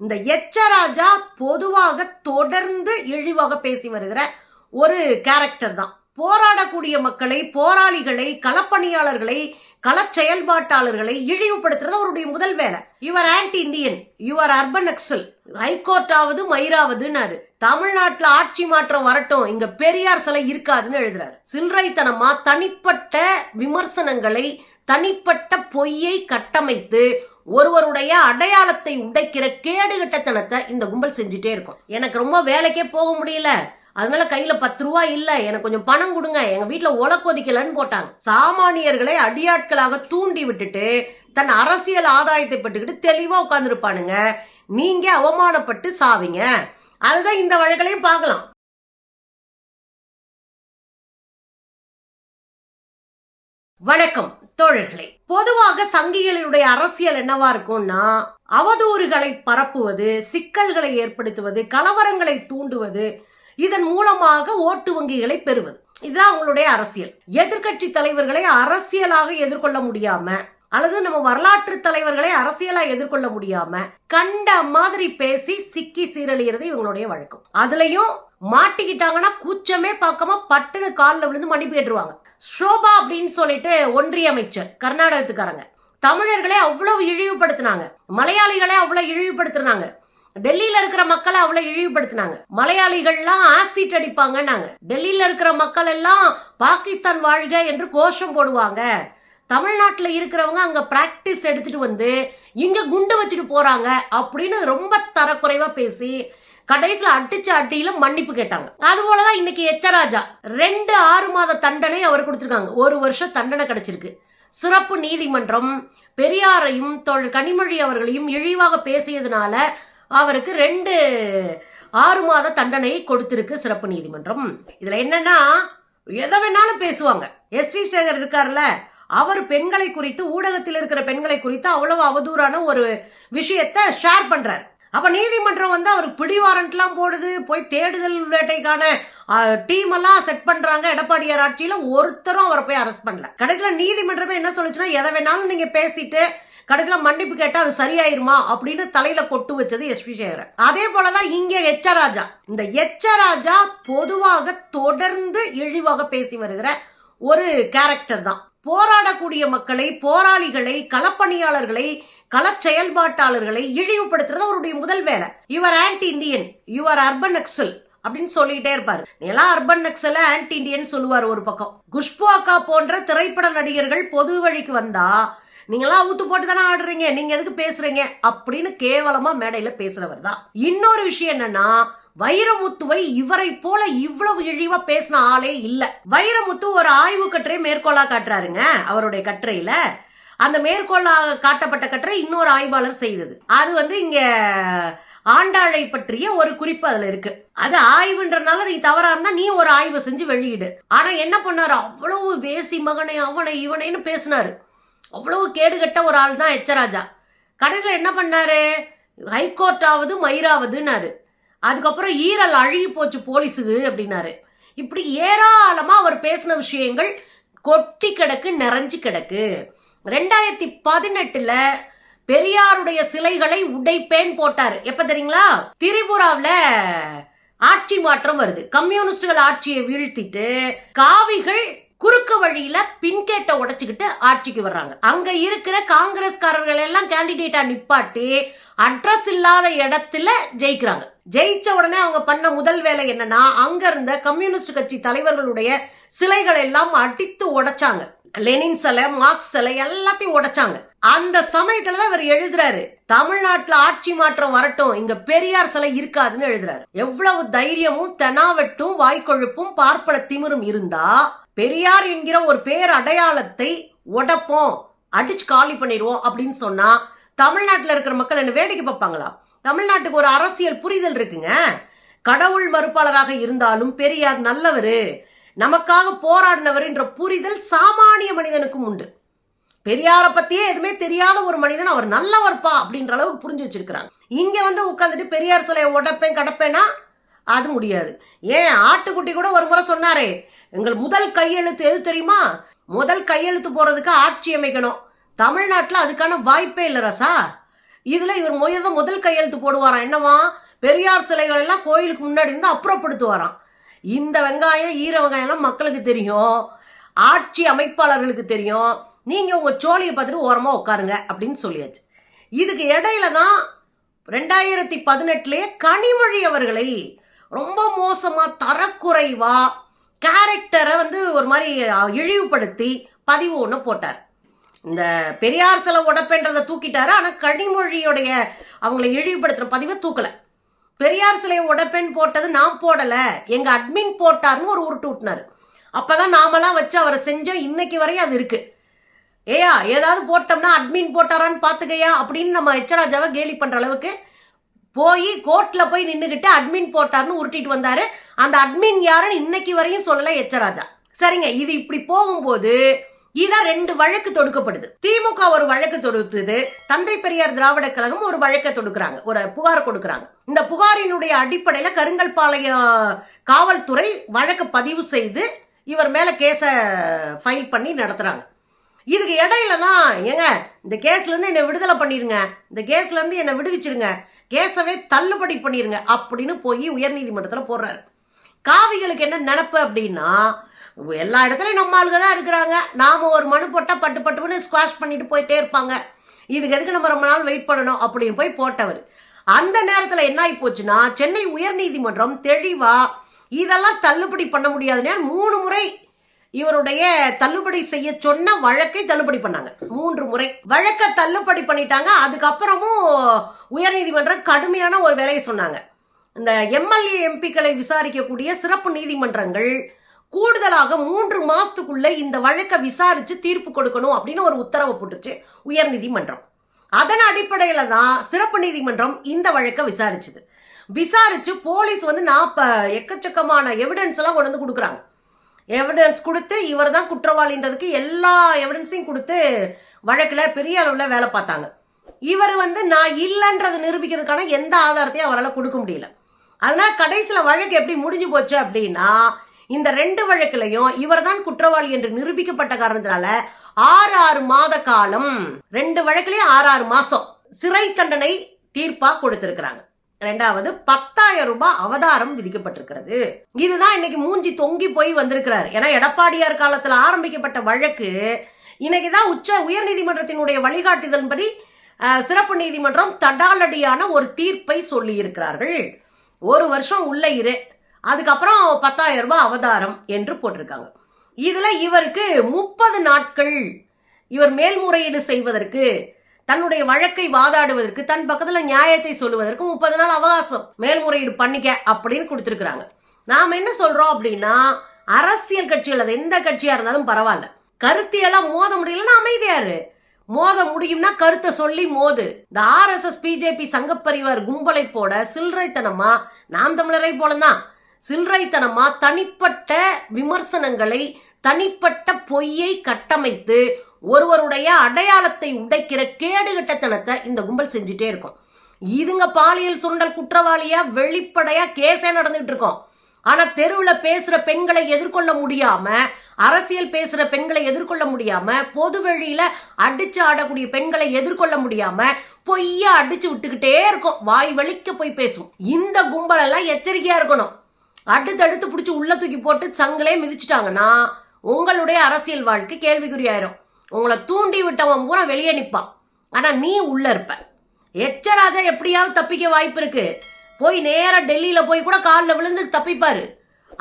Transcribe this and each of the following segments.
இந்த எச்சராஜா பொதுவாக தொடர்ந்து இழிவாக பேசி வருகிற ஒரு கேரக்டர் தான். போராடக்கூடிய மக்களை போராளிகளை களப்பணியாளர்களை கள செயல்பாட்டாளர்களை இழிவுபடுத்துறது அவருடைய முதல் வேலை. Your anti Indian your urban naxal high court ஆவது மயிராவதுன்னாரு தமிழ்நாட்டில் ஆட்சி மாற்றம் வரட்டும் இங்க பெரியார் சிலை இருக்காதுன்னு எழுதுறாரு. சில்லறைத்தனமா தனிப்பட்ட விமர்சனங்களை தனிப்பட்ட பொய்யை கட்டமைத்து ஒருவருடைய அடையாளத்தை உடைக்கிற கேடுகட்டத்தனத்தை இந்த கும்பல் செஞ்சுட்டே இருக்கும். எனக்கு ரொம்ப வேலைக்கே போக முடியல. அதனால கையில பத்து ரூபா இல்ல. எனக்கு கொஞ்சம் பணம் கொடுங்க. எங்க வீட்டுல உலக்கொதிக்கலன்னு போட்டாங்க. சாமானியர்களை அடியாட்களாக தூண்டி விட்டுட்டு தன் அரசியல் ஆதாயத்தை பட்டுக்கிட்டு தெளிவா உட்கார்ந்துருப்பானுங்க. நீங்க அவமானப்பட்டு சாவீங்க. அதுதான் இந்த வழக்கிலையும் பார்க்கலாம். வணக்கம் தோழர்களே. பொதுவாக சங்கிகளினுடைய அரசியல் என்னவா இருக்கும்னா அவதூறுகளை பரப்புவது சிக்கல்களை ஏற்படுத்துவது கலவரங்களை தூண்டுவது இதன் மூலமாக ஓட்டு வங்கிகளை பெறுவது. இதுதான் அவங்களுடைய அரசியல். எதிர்க்கட்சி தலைவர்களை அரசியலாக எதிர்கொள்ள முடியாம அல்லது நம்ம வரலாற்று தலைவர்களை அரசியலா எதிர்கொள்ள முடியாம கண்ட மாதிரி பேசி சிக்கி சீரழிகிறது இவங்களுடைய வழக்கம். அதுலயும் மாட்டிக்கிட்டாங்கன்னா கூச்சமே பார்க்காம பட்டுன்னு காலில் விழுந்து மன்னிப்பு கேட்டுருவாங்க. ஷோபா அப்படின்னு சொல்லிட்டு ஒன்றிய அமைச்சர் கர்நாடகத்துக்காரங்க. தமிழர்களே அவ்வளவு இழிவுபடுத்தினாங்க. மலையாளிகளை அவ்வளவு இழிவுபடுத்தினாங்க. டெல்லியில இருக்கிற மக்களை அவ்வளவு இழிவுபடுத்தினாங்க. மலையாளிகள்லாம் ஆசிட் அடிப்பாங்கன்னாங்க. டெல்லியில இருக்கிற மக்கள் எல்லாம் பாகிஸ்தான் வாழ்க என்று கோஷம் போடுவாங்க. தமிழ்நாட்டில் இருக்கிறவங்க அங்கே ப்ராக்டிஸ் எடுத்துகிட்டு வந்து இங்கே குண்டு வச்சுட்டு போகிறாங்க அப்படின்னு ரொம்ப தரக்குறைவாக பேசி கடைசியில் அடிச்ச அட்டியில் மன்னிப்பு கேட்டாங்க. அது போலதான் இன்னைக்கு எச்சராஜா ரெண்டு ஆறு மாத தண்டனை அவர் கொடுத்துருக்காங்க. ஒரு வருஷம் தண்டனை கிடைச்சிருக்கு. சிறப்பு நீதிமன்றம் பெரியாரையும் தோழர் கனிமொழி அவர்களையும் இழிவாக பேசியதுனால அவருக்கு ரெண்டு ஆறு மாத தண்டனையை கொடுத்திருக்கு சிறப்பு நீதிமன்றம். இதில் என்னன்னா எதை வேணாலும் பேசுவாங்க. எஸ் வி சேகர் இருக்கார்ல அவர் பெண்களை குறித்து ஊடகத்தில் இருக்கிற பெண்களை குறித்து அவ்வளவு அவதூறான ஒரு விஷயத்தை ஷேர் பண்ணுறார் அப்ப நீதிமன்றம் வந்து அவருக்கு பிடி வாரண்ட்லாம் போடுது போய் தேடுதல் வேட்டைக்கான டீம் எல்லாம் செட் பண்றாங்க. எடப்பாடியார் ஆட்சியில ஒருத்தரும் அவரை போய் அரெஸ்ட் பண்ணல. கடைசியில நீதிமன்றமே என்ன சொல்லுச்சுன்னா எதை வேணாலும் நீங்க பேசிட்டு கடைசியில மன்னிப்பு கேட்டா அது சரியாயிருமா? அப்படின்னு தலையில கொட்டு வச்சது எஸ். பி சேகரன் அதே போலதான் இங்கே எச்சராஜா இந்த எச்சராஜா பொதுவாக தொடர்ந்து இழிவாக பேசி வருகிற ஒரு கேரக்டர் தான். போராடக்கூடிய மக்களை போராளிகளை களப்பணியாளர்களை கள செயல்பாட்டாளர்களை இழிவுபடுத்துறது அவருடைய முதல் வேலை. Your anti Indian your urban naxal அப்படின்னு சொல்லிட்டே இருப்பார். எல்லாம் அர்பன் நக்சல ஆன்டி இண்டியன் சொல்லுவார் ஒரு பக்கம். குஷ்பு அக்கா போன்ற திரைப்பட நடிகர்கள் பொது வழிக்கு வந்தா நீங்களாம் ஊத்து போட்டு தானே ஆடுறீங்க நீங்க எதுக்கு பேசுறீங்க? அப்படின்னு கேவலமா மேடையில பேசுறவர் தான் இன்னொரு விஷயம் என்னன்னா வைரமுத்துவை இவரை போல இவ்வளவு இழிவா பேசின ஆளே இல்ல. வைரமுத்து ஒரு ஆய்வு கட்டுரை மேற்கோளா காட்டுறாருங்க அவருடைய கட்டுரையில. அந்த மேற்கோளாக காட்டப்பட்ட கட்டுரை இன்னொரு ஆய்வாளர் செய்தது. அது வந்து இங்க ஆண்டாளை பற்றிய ஒரு குறிப்பு அதுல இருக்கு. அது ஆய்வுன்றனால நீ தவறா இருந்தா நீ ஒரு ஆய்வு செஞ்சு வெளியிடு. ஆனா என்ன பண்ணாரு? அவ்வளவு வேசி மகனை அவனை இவனைன்னு பேசினாரு. அவ்வளவு கேடுகட்ட ஒரு ஆள் தான் எச்சராஜா கடைசியில் என்ன பண்ணாரு? ஹைகோர்ட் ஆவது மயிராவதுன்னாரு. அதுக்கப்புறம் ஈரல் அழுகி போச்சு போலீஸுக்கு அப்படின்னாரு. இப்படி ஏராளமாக அவர் பேசின விஷயங்கள் கொட்டி கிடக்கு நிறைஞ்சு கிடக்கு. ரெண்டாயிரத்தி பதினெட்டில் பெரியாருடைய சிலைகளை உடைப்பேன் போட்டார். எப்போ தெரியுங்களா? திரிபுராவில் ஆட்சி மாற்றம் வருது. கம்யூனிஸ்டுகள் ஆட்சியை வீழ்த்திட்டு காவிகள் குறுக்கு வழியில பின்கேட்டை உடைச்சுக்கிட்டு ஆட்சிக்கு வர்றாங்க. அங்க இருக்கிற காங்கிரஸ்காரர்கள் எல்லாம் கேண்டிடேட்டா நிப்பாட்டி அட்ரஸ் இல்லாத இடத்துல ஜெயிக்கிறாங்க. ஜெயிச்ச உடனே அவங்க பண்ண முதல் வேலை என்னன்னா அங்க இருந்த கம்யூனிஸ்ட் கட்சி தலைவர்களுடைய சிலைகள் எல்லாம் அடித்து உடைச்சாங்க. லெனின் சிலை மார்க்ஸ் சிலை எல்லாத்தையும் உடைச்சாங்க. அந்த சமயத்துல தான் இவர் எழுதுறாரு தமிழ்நாட்டுல ஆட்சி மாற்றம் வரட்டும் இங்க பெரியார் சிலை இருக்காதுன்னு எழுதுறாரு. எவ்வளவு தைரியமும் தெனாவெட்டும் வாய்க்கொழுப்பும் பார்ப்பன திமிரும் இருந்தா பெரியார் என்கிற ஒரு பேர் அடையாளத்தை உடைப்போம் அடிச்சு காலி பண்ணிடுவோம் அப்படின்னு சொன்னா தமிழ்நாட்டில் இருக்கிற மக்கள் என்ன வேடிக்கை பார்ப்பாங்களா? தமிழ்நாட்டுக்கு ஒரு அரசியல் புரிதல் இருக்குங்க. கடவுள் மறுப்பாளராக இருந்தாலும் பெரியார் நல்லவர். நமக்காக போராடினவர் என்ற புரிதல் சாமானிய மனிதனுக்கும் உண்டு. பெரியாரை பற்றியே எதுவுமே தெரியாத ஒரு மனிதன் அவர் நல்லவர்ப்பா அப்படின்ற அளவுக்கு புரிஞ்சு வச்சிருக்கிறாங்க. இங்கே வந்து உட்காந்துட்டு பெரியார் சிலையை உடப்பேன் கடப்பேனா? அது முடியாது. ஏன்? ஆட்டுக்குட்டி கூட ஒரு முறை சொன்னாரே எங்கள் முதல் கையெழுத்து எது தெரியுமா? முதல் கையெழுத்து போகிறதுக்கு ஆட்சி அமைக்கணும். தமிழ்நாட்டில் அதுக்கான வாய்ப்பே இல்லை ரசா. இதில் இவர் முயத முதல் கையெழுத்து போடுவாராம். என்னவா? பெரியார் சிலைகள் எல்லாம் கோயிலுக்கு முன்னாடி இருந்து அப்புறப்படுத்துவாராம். இந்த வெங்காயம் ஈர வெங்காயம்லாம் மக்களுக்கு தெரியும். ஆட்சி அமைப்பாளர்களுக்கு தெரியும். நீங்கள் உங்கள் சோழியை பார்த்துட்டு ஓரமாக உட்காருங்க அப்படின்னு சொல்லியாச்சு. இதுக்கு இடையில தான் ரெண்டாயிரத்தி பதினெட்டுலேயே கனிமொழி அவர்களை ரொம்ப மோசமாக தரக்குறைவாக கேரக்டரை வந்து ஒரு மாதிரி இழிவுபடுத்தி பதிவு ஒன்று போட்டார். இந்த பெரியார் சில உடப்பென்றதை தூக்கிட்டாரு. ஆனால் கனிமொழியுடைய அவங்களை இழிவுபடுத்துகிற பதிவை தூக்கலை. பெரியார் சிலையை உடப்பெண் போட்டது நான் போடலை. எங்கள் அட்மின் போட்டார்னு ஒரு உருட்டு விட்டுனார் அப்போ தான் நாமெல்லாம் வச்சு அவரை செஞ்சோம். இன்னைக்கு வரையும் அது இருக்குது ஏயா ஏதாவது போட்டோம்னா அட்மின் போட்டாரான்னு பார்த்துக்கையா அப்படின்னு நம்ம எச்சராஜாவை கேலி பண்ணுற அளவுக்கு போய் கோர்ட்டில் போய் நின்றுக்கிட்டு அட்மின் போட்டார்னு உருட்டிட்டு வந்தார். அந்த அட்மின் யாருன்னு இன்னைக்கு வரையும் சொல்லலை எச்சராஜா. சரிங்க இது இப்படி போகும்போது இதான் ரெண்டு வழக்கு தொடுக்கப்படுது. திமுக ஒரு வழக்கு தொடுத்தது தந்தை பெரியார் திராவிட கழகம் ஒரு வழக்கை தொடுக்கிறாங்க ஒரு புகார் கொடுக்கறாங்க. இந்த புகாரினுடைய அடிப்படையில கருங்கல்பாளையம் காவல்துறை வழக்கு பதிவு செய்து இவர் மேல கேஸை ஃபைல் பண்ணி நடத்துறாங்க. இதுக்கு இடையில தான் ஏங்க இந்த கேஸ்ல இருந்து என்னை விடுதலை பண்ணிருங்க இந்த கேஸ்ல இருந்து என்னை விடுவிச்சிருங்க கேஸவே தள்ளுபடி பண்ணிருங்க அப்படின்னு போய் உயர்நீதிமன்றத்தில் போடுறாரு. காவிகளுக்கு என்ன நினப்பு அப்படின்னா எல்லா இடத்துலையும் நம்ம ஆளுங்க தான் இருக்கிறாங்க. நாம ஒரு மனு போட்டால் பட்டு பட்டுன்னு ஸ்குவாஷ் பண்ணிட்டு போயிட்டே இருப்பாங்க. இதுக்கு எதுக்கு நம்ம ரொம்ப நாள் வெயிட் பண்ணணும் அப்படின்னு போய் போட்டவர். அந்த நேரத்தில் என்ன ஆகி போச்சுன்னா சென்னை உயர்நீதிமன்றம் தெளிவாக இதெல்லாம் தள்ளுபடி பண்ண முடியாதுன்னு மூணு முறை இவருடைய தள்ளுபடி செய்ய சொன்ன வழக்கை தள்ளுபடி பண்ணாங்க. மூன்று முறை. வழக்கை தள்ளுபடி பண்ணிட்டாங்க. அதுக்கப்புறமும் உயர்நீதிமன்றம் கடுமையான ஒரு வேலையை சொன்னாங்க. இந்த எம்எல்ஏ எம்பிக்களை விசாரிக்கக்கூடிய சிறப்பு நீதிமன்றங்கள் கூடுதலாக மூன்று மாசத்துக்குள்ள இந்த வழக்கை விசாரிச்சு தீர்ப்பு கொடுக்கணும் அப்படின்னு ஒரு உத்தரவு போட்டுச்சு உயர்நீதிமன்றம். அதன் அடிப்படையில் தான் சிறப்பு நீதிமன்றம் இந்த வழக்கை விசாரிச்சுது. விசாரிச்சு போலீஸ் வந்து நாப்ப எக்கச்சக்கமான எவிடன்ஸ் எல்லாம் கொண்டு வந்து கொடுக்குறாங்க. எவிடன்ஸ் கொடுத்து இவர் தான் குற்றவாளின்றதுக்கு எல்லா எவிடன்ஸையும் கொடுத்து வழக்கில் பெரிய அளவில் வேலை பார்த்தாங்க. இவர் வந்து நான் இல்லைன்றதை நிரூபிக்கிறதுக்கான எந்த ஆதாரத்தையும் அவரால் கொடுக்க முடியல. அதனால் கடைசியில் வழக்கு எப்படி முடிஞ்சு போச்சு அப்படின்னா இந்த ரெண்டு வழக்கிலையும் இவர் தான் குற்றவாளி என்று நிரூபிக்கப்பட்ட காரணத்தினால ஆறு ஆறு மாத காலம் ரெண்டு வழக்குலையும் ஆறு ஆறு மாசம் சிறை தண்டனை தீர்ப்பா கொடுத்திருக்கிறாங்க. ரெண்டாவது பத்தாயிரம் ரூபாய் அவதாரம் விதிக்கப்பட்டிருக்கிறது. இதுதான் இன்னைக்கு மூஞ்சி தொங்கி போய் வந்திருக்கிறார். ஏன்னா எடப்பாடியார் காலத்தில் ஆரம்பிக்கப்பட்ட வழக்கு இன்னைக்கு தான் உச்ச உயர்நீதிமன்றத்தினுடைய வழிகாட்டுதலின்படி சிறப்பு நீதிமன்றம் தடாலடியான ஒரு தீர்ப்பை சொல்லி இருக்கிறார்கள் ஒரு வருஷம் உள்ள இரு அதுக்கப்புறம் பத்தாயிரம் ரூபாய் அவதாரம் என்று போட்டிருக்காங்க. இதில் இவருக்கு முப்பது நாட்கள் இவர் மேல்முறையீடு செய்வதற்கு தன்னுடைய வழக்கை வாதாடுவதற்கு தன் பக்கத்தில் நியாயத்தை சொல்லுவதற்கு முப்பது நாள் அவகாசம். மேல்முறையீடு பண்ணிக்க அப்படின்னு கொடுத்துருக்குறாங்க. நாம் என்ன சொல்கிறோம் அப்படின்னா அரசியல் கட்சிகள் அது எந்த கட்சியாக இருந்தாலும் பரவாயில்ல. கருத்தியெல்லாம் மோத முடியலன்னா அமைதியாரு மோத முடியும்னா கருத்தை சொல்லி மோது. இந்த ஆர்எஸ்எஸ் பிஜேபி சங்கப்பரிவார் கும்பலை போட சில்லறைத்தனமா நாம் தமிழரை போலதான் சில்லறைத்தனமா தனிப்பட்ட விமர்சனங்களை தனிப்பட்ட பொய்யை கட்டமைத்து ஒருவருடைய அடையாளத்தை உடைக்கிற கேடுகட்டத்தனத்தை இந்த கும்பல் செஞ்சுட்டே இருக்கும். இதுங்க பாலியல் சுண்டல் குற்றவாளியா வெளிப்படையா கேஸே நடந்துட்டு இருக்கோம் ஆனா தெருவில் பேசுற பெண்களை எதிர்கொள்ள முடியாம அரசியல் பேசுற பெண்களை எதிர்கொள்ள முடியாம பொது வழியில அடிச்சு ஆடக்கூடிய பெண்களை எதிர்கொள்ள முடியாம பொய்யா அடிச்சு விட்டுக்கிட்டே இருக்கும். வாய் வலிக்க போய் பேசும். இந்த கும்பலெல்லாம் எச்சரிக்கையா இருக்கணும். அடுத்தடுத்து பிடிச்சி உள்ள தூக்கி போட்டு சங்கிலே மிதிச்சிட்டாங்கன்னா உங்களுடைய அரசியல் வாழ்க்கை கேள்விக்குறியாயிரும். உங்களை தூண்டி விட்டவன் பூரா வெளியே நிற்பான் ஆனால் நீ உள்ள இருப்ப. எச்சராஜா எப்படியாவது தப்பிக்க வாய்ப்பு இருக்கு. போய் நேராக டெல்லியில் போய் கூட காலில் விழுந்து தப்பிப்பார்.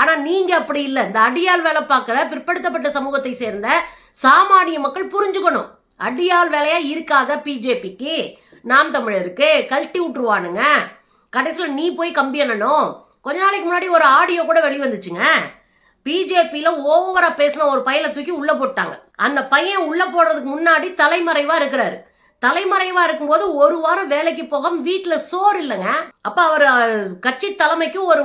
ஆனால் நீங்கள் அப்படி இல்லை. இந்த அடியாள் வேலை பார்க்குற பிற்படுத்தப்பட்ட சமூகத்தை சேர்ந்த சாமானிய மக்கள் புரிஞ்சுக்கணும். அடியாள் வேலையாக இருக்காத பிஜேபிக்கு. நாம் தமிழருக்கு கழட்டி விட்டுருவானுங்க. கடைசியில் நீ போய் கம்பி எண்ணணும் கொஞ்ச நாளைக்கு முன்னாடி ஒரு ஆடியோ கூட வெளிவந்துச்சுங்க. பிஜேபியில் ஓவரா பேசின ஒரு பையனை தூக்கி உள்ள போட்டாங்க. அந்த பையன் உள்ள போடுறதுக்கு முன்னாடி தலைமறைவா இருக்கிறாரு. தலைமறைவா இருக்கும்போது ஒரு வாரம் வேலைக்கு போகாம வீட்டில் சோறு இல்லைங்க. அப்போ அவர் கட்சி தலைமைக்கு ஒரு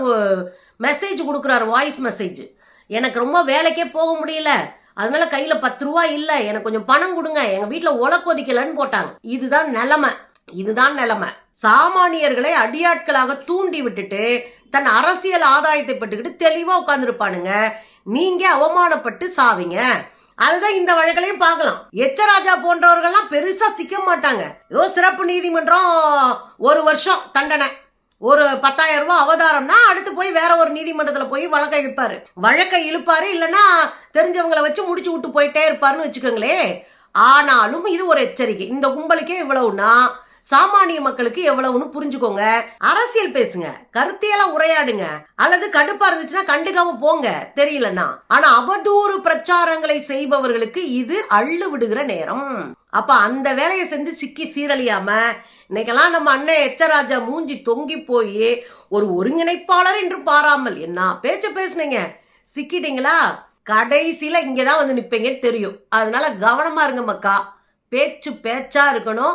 மெசேஜ் கொடுக்குறாரு வாய்ஸ் மெசேஜ் எனக்கு ரொம்ப வேலைக்கே போக முடியல. அதனால கையில் பத்து ரூபா இல்லை. எனக்கு கொஞ்சம் பணம் கொடுங்க. எங்க வீட்டுல கொதிக்கலன்னு போட்டாங்க. இதுதான் நிலைமை. இதுதான் நிலைமை. சாமானியர்களை அடியாட்களாக தூண்டி விட்டுட்டு தன் அரசியல் ஆதாயத்தை பட்டுக்கிட்டு தெளிவாக உட்காந்துருப்பானுங்க நீங்க அவமானப்பட்டு சாவீங்க. அதுதான் இந்த வழக்கிலையும் பார்க்கலாம். எச்சராஜா போன்றவர்கள்லாம் பெருசா சிக்க மாட்டாங்க. ஏதோ சிறப்பு நீதிமன்றம் ஒரு வருஷம் தண்டனை. ஒரு பத்தாயிரம் ரூபாய் அவதாரம்னா அடுத்து போய் வேற ஒரு நீதிமன்றத்தில் போய் வழக்கை இழுப்பாரு. வழக்கை இழுப்பாரு இல்லைன்னா தெரிஞ்சவங்களை வச்சு முடிச்சு விட்டு போயிட்டே இருப்பாருன்னு வச்சுக்கோங்களே. ஆனாலும் இது ஒரு எச்சரிக்கை. இந்த கும்பலுக்கே இவ்வளவுன்னா சாமானிய மக்களுக்கு எவ்வளவுன்னு புரிஞ்சுக்கோங்க. அரசியல் பேசுங்க கருத்தியெல்லாம் உரையாடுங்க அல்லது கடுப்பா இருந்துச்சுன்னா கண்டுக்காம போங்க தெரியலன்னா. ஆனா அவதூறு பிரச்சாரங்களை செய்பவர்களுக்கு இது அள்ளு விடுகிற நேரம். அப்ப அந்த வேலையை செஞ்சு சிக்கி சீரழியாம இன்னைக்கெல்லாம் நம்ம அண்ணன் எச்சராஜா மூஞ்சி தொங்கி போய் ஒரு ஒருங்கிணைப்பாளர் என்று பாராமல் என்ன பேச்சு பேசுனீங்க? சிக்கிட்டீங்களா? கடைசியில இங்கதான் வந்து நிப்பீங்கன்னு தெரியும். அதனால கவனமா இருங்க மக்கா. பேச்சு பேச்சா இருக்கணும்.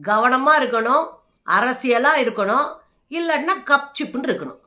கவனமாக இருக்கணும் அரசியலாக இருக்கணும் இல்லைன்னா கப் சிப்புன்னு இருக்கணும்.